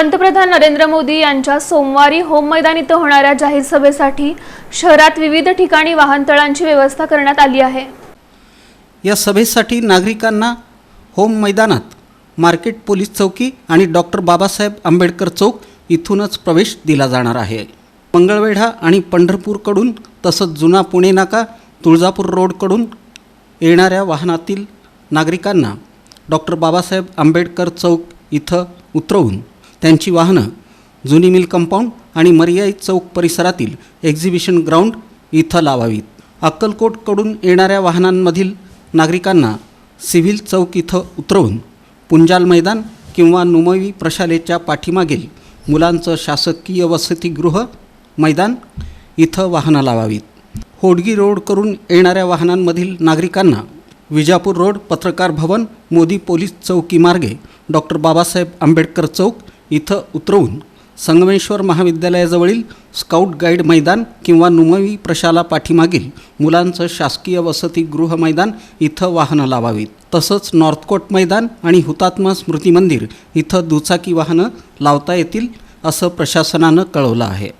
पंतप्रधान नरेंद्र मोदी यांच्या सोमवारी होम मैदान इथं होणाऱ्या जाहीर सभेसाठी शहरात विविध ठिकाणी वाहनतळांची व्यवस्था करण्यात आली आहे. या सभेसाठी नागरिकांना होम मैदानात मार्केट पोलीस चौकी आणि डॉक्टर बाबासाहेब आंबेडकर चौक इथूनच प्रवेश दिला जाणार आहे. मंगळवेढा आणि पंढरपूरकडून तसंच जुना पुणे नाका तुळजापूर रोडकडून येणाऱ्या वाहनातील नागरिकांना डॉक्टर बाबासाहेब आंबेडकर चौक इथं उतरवून त्यांची वाहनं जुनी मिल कंपाऊंड आणि मर्याई चौक परिसरातील एक्झिबिशन ग्राउंड इथं लावावीत. अक्कलकोटकडून येणाऱ्या वाहनांमधील नागरिकांना सिव्हिल चौक इथं उतरवून पुंजाल मैदान किंवा नुमवी प्रशालेच्या पाठीमागील मुलांचं शासकीय वसतिगृह मैदान इथं वाहनं लावावीत. होडगी रोड करून येणाऱ्या वाहनांमधील नागरिकांना विजापूर रोड पत्रकार भवन मोदी पोलीस चौकी मार्गे डॉक्टर बाबासाहेब आंबेडकर चौक इथं उतरवून संगमेश्वर महाविद्यालयाजवळील स्काउट गाईड मैदान किंवा नुमवी प्रशाला पाठीमागील मुलांचं शासकीय वसतिगृह मैदान इथं वाहनं लावावीत. तसंच नॉर्थकोट मैदान आणि हुतात्मा स्मृती मंदिर इथं दुचाकी वाहनं लावता येतील असं प्रशासनानं कळवलं आहे.